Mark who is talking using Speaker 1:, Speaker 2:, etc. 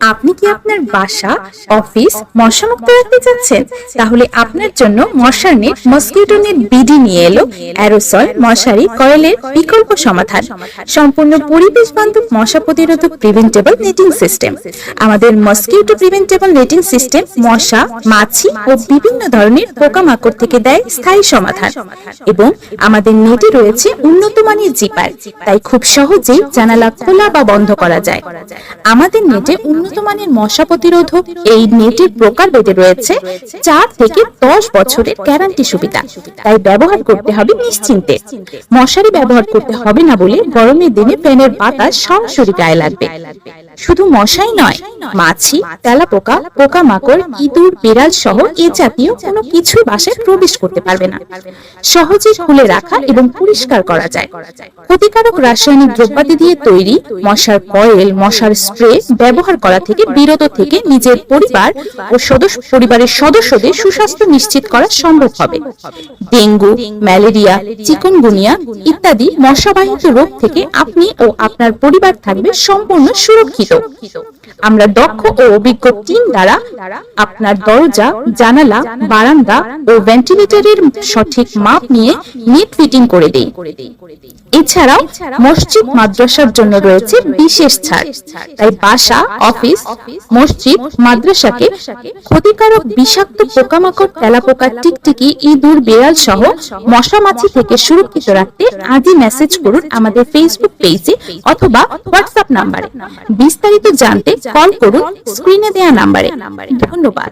Speaker 1: আপনি কি আপনার বাসা অফিস মশামুক্ত রাখতে চাচ্ছেন? তাহলে আপনার জন্য মশার নেট মসকিউটো নেট বিডি নিয়ে এলো। অ্যারোসল মশারি কয়েলের বিকল্প সমাধান। সম্পূর্ণ পরিবেশ বান্ধব মশা প্রতিরোধক প্রিভেন্টেবল নেটিং সিস্টেম আমাদের মসকিউটো প্রিভেন্টেবল নেটিং সিস্টেম মশা মাছি ও বিভিন্ন ধরনের পোকামাকড় থেকে দেয় স্থায়ী সমাধান। এবং আমাদের নেটে রয়েছে উন্নত মানের জিপার। তাই খুব সহজেই জানালা খোলা বা বন্ধ করা যায়। আমাদের নেটে উন্নত মানের মশা প্রতিরোধক এই নেটের প্রকার বেঁধে রয়েছে, চার থেকে দশ বছরের গ্যারান্টি সুবিধা। তাই ব্যবহার করতে হবে নিশ্চিন্তে। মশারি ব্যবহার করতে হবে না বলে গরমের দিনে ফ্যানের বাতাস সরাসরি গায়ে লাগবে। শুধু মশাই নয়, মাছি, তেলাপোকা, পোকামাকড়, ইঁদুর, বিড়াল সহ এ জাতীয় কোনো কিছুই বাসায় প্রবেশ করতে পারবে না। সহজে খুলে রাখা এবং পরিষ্কার করা যায়। ক্ষতিকারক রাসায়নিক দ্রব্যাদি দিয়ে তৈরি মশার কয়েল, মশার স্প্রে ব্যবহার করা থেকে, বিরত থেকে নিজের পরিবার ও সদস্য পরিবারের সদস্যদের সুস্বাস্থ্য নিশ্চিত করা সম্ভব হবে। ডেঙ্গু, ম্যালেরিয়া, চিকনগুনিয়া ইত্যাদি মশাবাহিত রোগ থেকে আপনি ও আপনার পরিবার থাকবে সম্পূর্ণ সুরক্ষিত। আমরা দক্ষ ও অভিজ্ঞ টিম দ্বারা আপনার দরজা, জানালা, বারান্দা ও ভেন্টিলেটরের সঠিক মাপ নিয়ে নেট ফিটিং করে দেই। এছাড়াও মসজিদ, মাদ্রাসার জন্য রয়েছে বিশেষ ছাড়। তাই বাসা, অফিস মসজিদ, মাদ্রাসাকে ক্ষতিকারক বিষাক্ত পোকামাকড় তেলাপোকা টিকটিকি, ইঁদুর, বেড়াল সহ মশা মাছি থেকে সুরক্ষিত রাখতে আজই মেসেজ করুন আমাদের ফেসবুক পেজে অথবা হোয়াটসঅ্যাপ নাম্বারে বিস্তারিত জানতে কল করুন স্ক্রিনে দেওয়া নাম্বারে ধন্যবাদ।